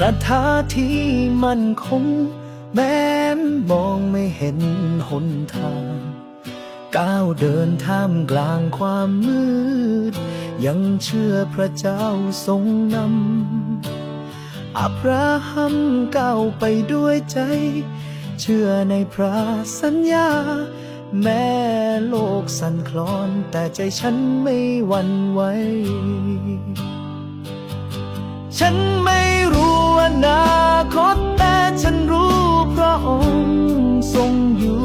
ศรัทธาที่มั่นคง แม้มองไม่เห็นหนทาง ก้าวเดินท่ามกลางความมืด ยังเชื่อพระเจ้าทรงนำอับราฮัมก้าวไปด้วยใจ เชื่อในพระสัญญา แม้โลกสั่นคลอนแต่ใจฉันไม่หวั่นไหวฉันไม่ คตแต่ฉันรู้พระองค์ทรงอยู่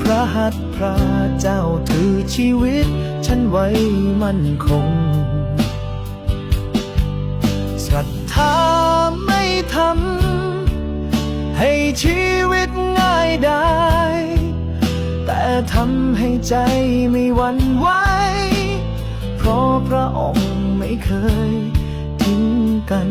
พระหัตถ์พระเจ้าถือชีวิต ฉันไว้มั่นคงศรัทธาไม่ทำให้ชีวิตง่ายได้ แต่ทำให้ใจไม่หวั่นไหวเพราะพระองค์ไม่เคยทิ้งกัน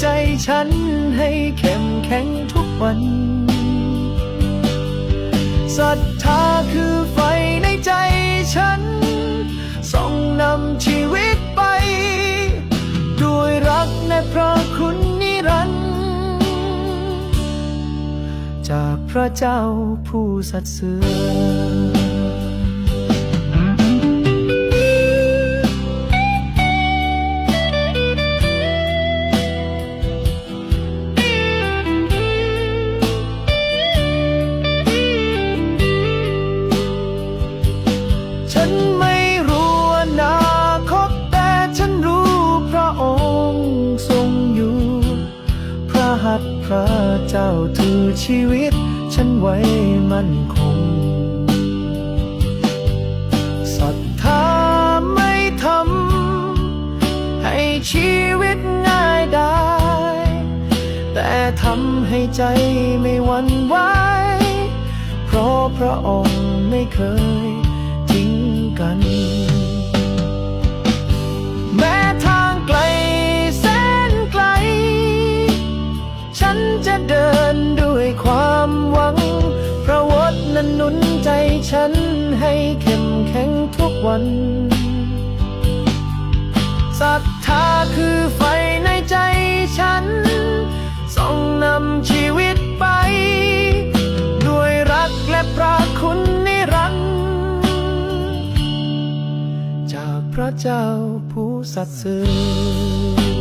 ใจฉันให้เข้มแข็งทุกวันศรัทธาคือไฟในใจฉัน ส่องนำชีวิตไป ด้วยรักในพระคุณนิรันดร์จากพระเจ้าผู้สัตย์ซื่อ พระเจ้าถือชีวิต ฉันไว้มั่นคงศรัทธาไม่ทำให้ชีวิตง่ายได้ แต่ทำให้ใจไม่หวั่นไหวเพราะพระองค์ไม่เคยทิ้งกัน แม้ทา ให้เข้มแข็งทุกวันศรัทธาคือไฟในใจฉัน ส่องนำชีวิตไป ด้วยรักและพระคุณนิรันดร์จากพระเจ้าผู้สัตย์ซื่อ